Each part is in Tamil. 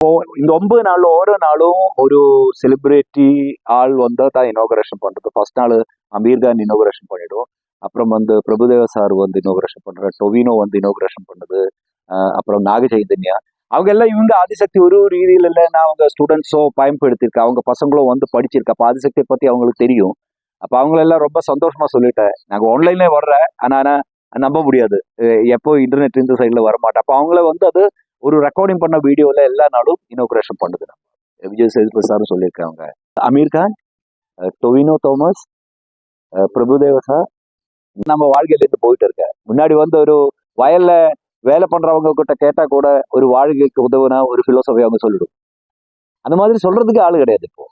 இப்போ இந்த ஒன்பது நாள்ல ஓரோ நாளும் ஒரு செலிபிரிட்டி ஆள் வந்தால் தான் இனோகரேஷன் பண்றது ஃபர்ஸ்ட் நாள் அமீர் கான் இனோகரேஷன் பண்ணிடும் அப்புறம் வந்து பிரபுதேவ சார் வந்து இனோகரேஷன் பண்றாரு டொவினோ வந்து இனோகரேஷன் பண்ணுது அப்புறம் நாக சைதன்யா அவங்க எல்லாம் இவங்க ஆதிசக்தி ஒரு ரீதியில் இல்லைன்னா அவங்க ஸ்டூடெண்ட்ஸோ பயன்படுத்தியிருக்கா அவங்க பசங்களும் வந்து படிச்சிருக்கா அப்போ ஆதிசக்தியை பத்தி அவங்களுக்கு தெரியும் அப்போ அவங்களெல்லாம் ரொம்ப சந்தோஷமா சொல்லிட்டேன் நாங்க ஆன்லைன்லேயே வர்றேன் ஆனா நம்ப முடியாது எப்போ இன்டர்நெட் இந்த சைட்ல வர மாட்டேன் அப்போ அவங்கள வந்து அது ஒரு ரெக்கார்டிங் பண்ண வீடியோல எல்லா நாளும் இனோக்ரேஷன் பண்ணுது நம்ம. விஜய் சேதுபதி சாரும் சொல்லியிருக்காங்க. அமீர் கான் டொவினோ தோமஸ் பிரபுதேவ சார் நம்ம வாழ்க்கையில இருந்து போயிட்டு இருக்க. முன்னாடி வந்து ஒரு வயல்ல வேலை பண்றவங்க கிட்ட கேட்டா கூட ஒரு வாழ்க்கைக்கு உதவுனா ஒரு பிலோசபி அவங்க சொல்லிடும் அந்த மாதிரி சொல்றதுக்கு ஆளு கிடையாது இப்போ.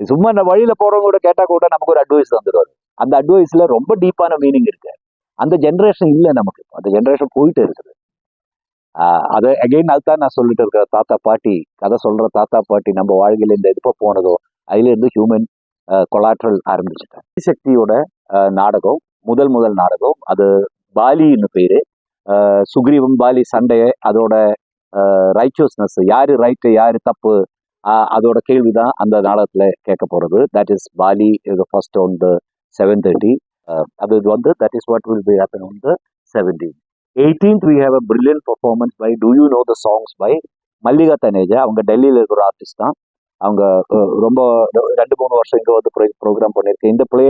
சும்மா இந்த வழியில போறவங்க கூட கேட்டா கூட நமக்கு ஒரு அட்வைஸ் தந்துடுவாரு அந்த அட்வைஸ்ல ரொம்ப டீப்பான மீனிங் இருக்கு. அந்த ஜென்ரேஷன் இல்லை நமக்கு. அந்த ஜென்ரேஷன் போயிட்டு இருக்குது. அது அகைன் அதுதான் நான் சொல்லிட்டு இருக்கிற தாத்தா பாட்டி கதை சொல்ற தாத்தா பாட்டி நம்ம வாழ்க்கையில இந்த எப்போ போனதோ அதுலேருந்து ஹியூமன் கொலாட்ரல் ஆரம்பிச்சுட்டேன் சக்தியோட நாடகம் முதல் முதல் நாடகம் அது பாலின்னு பேரு. சுக்ரீவம் பாலி சண்டையை அதோட ரைச்சஸ்னஸ் யாரு ரைட்டு யாரு தப்பு அதோட கேள்விதான் அந்த நாடகத்துல கேட்க போறது. தட் இஸ் பாலி இது first on the seven thirty அது வந்து that is what will be happen on the seventeen eighteenth we have a brilliant performance by do you know the songs by Mallika Taneja. அவங்க டெல்லியில் இருக்கிற ஆர்டிஸ்ட் தான். அவங்க ரொம்ப ரெண்டு மூணு வருஷம் இங்கே வந்து ப்ரோக்ராம் பண்ணியிருக்கேன். இந்த பிளே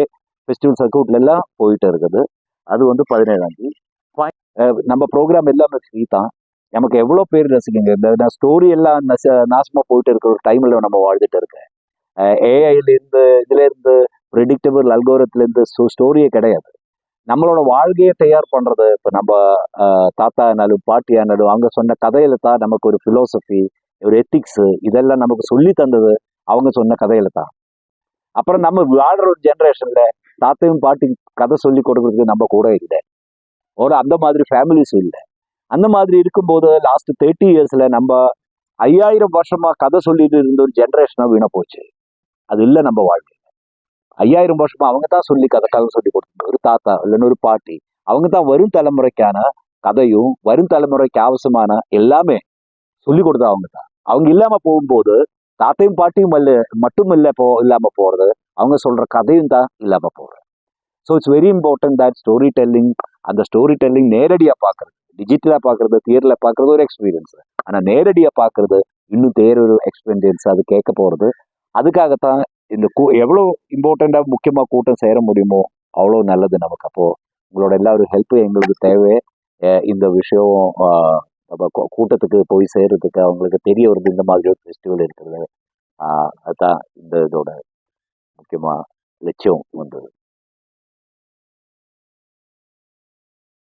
ஃபெஸ்டிவல் சர்க்கியூட்ல போயிட்டு இருக்குது. அது வந்து பதினேழாம் தேதி. நம்ம ப்ரோக்ராம் எல்லாமே ஃப்ரீ தான். நமக்கு எவ்வளோ பேர் ரசிக்குங்க இந்த ஸ்டோரி எல்லாம் நச நாசமாக போயிட்டு இருக்கிற ஒரு டைமில் நம்ம வாழ்ந்துட்டு இருக்கேன் ஏஐலேருந்து இதுலேருந்து ப்ரெடிக்டபிள் அல்கோரத்துலேருந்து ஸ்டோரியே கிடையாது. நம்மளோட வாழ்க்கையை தயார் பண்றது இப்ப நம்ம ஆஹ், தாத்தானாலும் பாட்டியானாலும் அவங்க சொன்ன கதையில தான் நமக்கு ஒரு பிலோசபி ஒரு எத்திக்ஸ் இதெல்லாம் நமக்கு சொல்லி தந்தது அவங்க சொன்ன கதையில தான். அப்புறம் நம்ம வாழ்ற ஒரு ஜென்ரேஷன்ல தாத்தையும் பாட்டி கதை சொல்லி கொடுக்கறதுக்கு நம்ம கூட இல்லை. ஒரு அந்த மாதிரி ஃபேமிலிஸும் இல்லை. அந்த மாதிரி இருக்கும்போது லாஸ்ட் தேர்ட்டி இயர்ஸ்ல நம்ம ஐயாயிரம் வருஷமா கதை சொல்லிட்டு இருந்த ஒரு ஜென்ரேஷனாக வீணா போச்சு. அது இல்லை நம்ம வாழ்க்கை. ஐயாயிரம் வருஷமா அவங்க தான் சொல்லி கதை கதை சொல்லி கொடுத்தாங்க ஒரு தாத்தா இல்லைன்னு ஒரு பாட்டி. அவங்க தான் வரும் தலைமுறைக்கான கதையும் வரும் தலைமுறைக்கு அவசியமான எல்லாமே சொல்லி கொடுத்தா அவங்க தான் அவங்க இல்லாம போகும்போது தாத்தையும் பாட்டியும் அல்ல மட்டும் இல்லை போ இல்லாம போறது அவங்க சொல்ற கதையும் தான் இல்லாம போறது. So it's very important that story telling அந்த ஸ்டோரி டெல்லிங் நேரடியாக பார்க்கறது டிஜிட்டலாக பார்க்கறது தியரில் பார்க்கறது ஒரு எக்ஸ்பீரியன்ஸ் ஆனால் நேரடியாக பார்க்கறது இன்னும் தேர் ஒரு எக்ஸ்பீரியன்ஸ் அது கேட்க போகிறது அதுக்காகத்தான் இந்த கூ- எவ்வளோ இம்பார்ட்டண்ட்டாக முக்கியமாக கூட்டம் சேர முடியுமோ அவ்வளோ நல்லது நமக்கு. அப்போது உங்களோட எல்லா ஒரு ஹெல்ப் எங்களுக்கு தேவை. இந்த விஷயம் நம்ம கூட்டத்துக்கு போய் சேர்றதுக்கு அவங்களுக்கு தெரிய வருது இந்த மாதிரி ஒரு ஃபெஸ்டிவல் இருக்கிறது. அதுதான் இந்த இதோட முக்கியமாக லட்சியம் வந்தது.